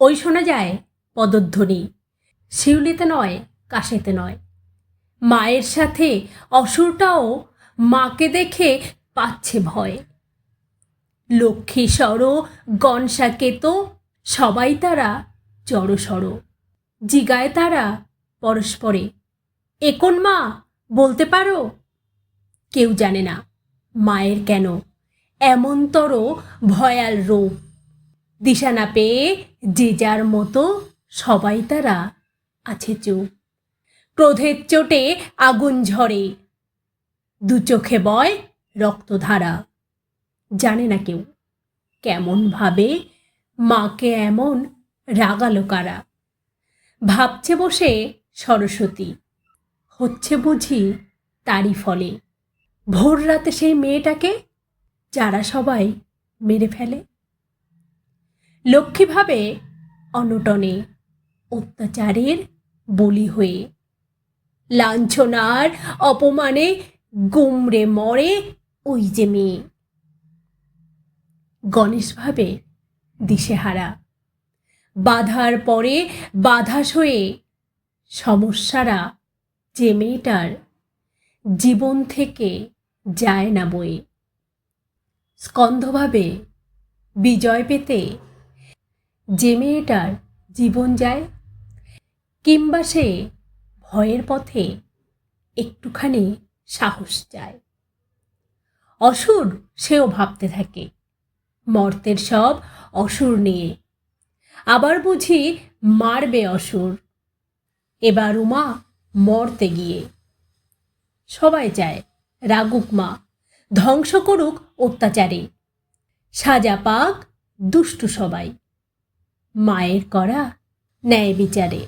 ওই শোনা যায়, পদধ্বনি। শিউলিতে নয়, কাশেতে নয়। মায়ের সাথে অসুরটাও মাকে দেখে পাচ্ছে ভয়। লক্ষ্মী সর গনসাকেত সবাই তারা জড়সড় জিগায় তারা পরস্পরে। একন মা, বলতে পারো? কেউ জানে না। মায়ের কেন? এমনতর ভয়াল রূপ। দিশা না পেয়ে যে যার মতো সবাই তারা আছে চুপ। ক্রোধের চোটে আগুন ঝরে, দু চোখে বয় রক্তধারা। জানে না কেউ কেমন ভাবে মাকে এমন রাগালো কারা। ভাবছে বসে সরস্বতী, হচ্ছে বুঝি তারই ফলে। ভোর রাতে সেই মেয়েটাকে যারা সবাই মেরে ফেলে। লক্ষ্মী ভাবে অনটনে অত্যাচারের বলি হয়ে লাঞ্ছনার অপমানে গুমড়ে মরে ওই যে মেয়ে। গণেশ ভাবে দিশেহারা। বাধার পরে বাধা সয়ে সমস্যারা যে মেয়েটার জীবন থেকে যায় না বয়ে। স্কন্ধভাবে বিজয় পেতে যে মেয়েটার জীবন যায়, কিংবা সে ভয়ের পথে একটুখানি সাহস চায় অসুর সেও ভাবতে থাকে, মর্তের সব অসুর নিয়ে। আবার বুঝি মারবে অসুর। এবার উমা মরতে গিয়ে। সবাই চায় রাগুক মা, ধ্বংস করুক অত্যাচারে। সাজা পাক দুষ্টু সবাই। মায়ের করা ন্যায় বিচারে।